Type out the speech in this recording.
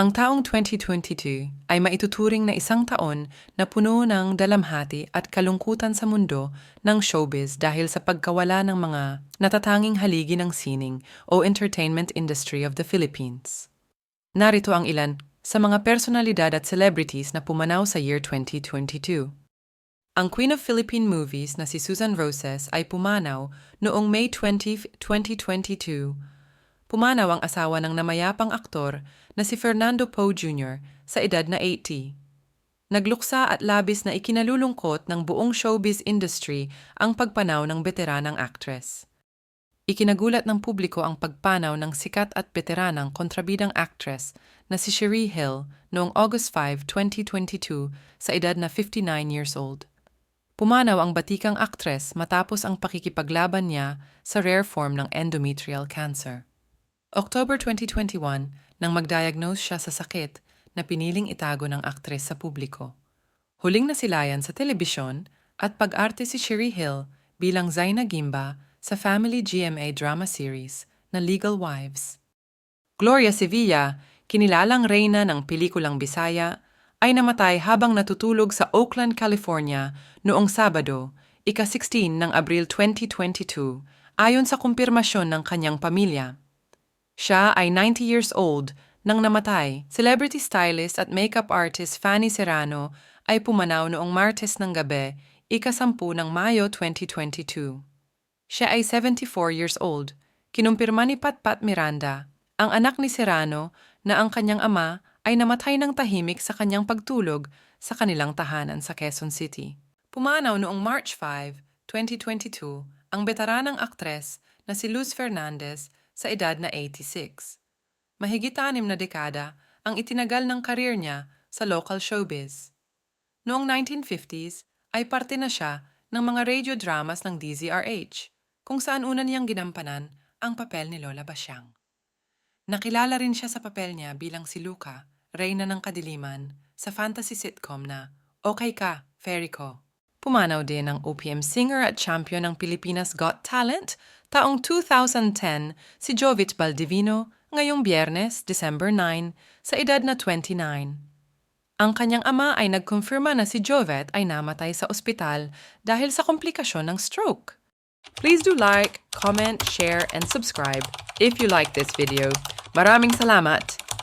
Ang taong 2022 ay maituturing na isang taon na puno ng dalamhati at kalungkutan sa mundo ng showbiz dahil sa pagkawala ng mga natatanging haligi ng sining o entertainment industry of the Philippines. Narito ang ilan sa mga personalidad at celebrities na pumanaw sa year 2022. Ang Queen of Philippine Movies na si Susan Roses ay pumanaw noong May 20, 2022 Pumanaw ang asawa ng namayapang aktor na si Fernando Poe Jr. sa edad na 80. Nagluksa at labis na ikinalulungkot ng buong showbiz industry ang pagpanaw ng veteranang actress. Ikinagulat ng publiko ang pagpanaw ng sikat at veteranang kontrabidang actress na si Cherie Hill noong August 5, 2022 sa edad na 59 years old. Pumanaw ang batikang actress matapos ang pakikipaglaban niya sa rare form ng endometrial cancer. October 2021 nang mag-diagnose siya sa sakit na piniling itago ng aktres sa publiko. Huling nasilayan sa telebisyon at pag-arte si Cherie Hill bilang Zaina Gimba sa Family GMA drama series na Legal Wives. Gloria Sevilla, kinilalang reyna ng pelikulang Bisaya, ay namatay habang natutulog sa Oakland, California noong Sabado, ika-16 ng Abril 2022, ayon sa kumpirmasyon ng kanyang pamilya. Siya ay 90 years old nang namatay. Celebrity stylist at makeup artist Fanny Serrano ay pumanaw noong Martes ng gabi, ikasampu ng Mayo 2022. Siya ay 74 years old. Kinumpirma ni Patpat Miranda, ang anak ni Serrano, na ang kanyang ama ay namatay ng tahimik sa kanyang pagtulog sa kanilang tahanan sa Quezon City. Pumanaw noong March 5, 2022, ang veteranang aktres na si Luz Fernandez sa edad na 86. Mahigit anim na dekada ang itinagal ng karir niya sa local showbiz. Noong 1950s ay parte na siya ng mga radio dramas ng DZRH, kung saan una niyang ginampanan ang papel ni Lola Basyang. Nakilala rin siya sa papel niya bilang si Luca, Reyna ng Kadiliman, sa fantasy sitcom na Okay Ka, Fairy Ko. Pumanaw din ang OPM singer at champion ng Pilipinas Got Talent taong 2010 si Jovit Baldivino ngayong biyernes, December 9, sa edad na 29. Ang kanyang ama ay nagkonfirma na si Jovet ay namatay sa ospital dahil sa komplikasyon ng stroke. Please do like, comment, share, and subscribe if you like this video. Maraming salamat!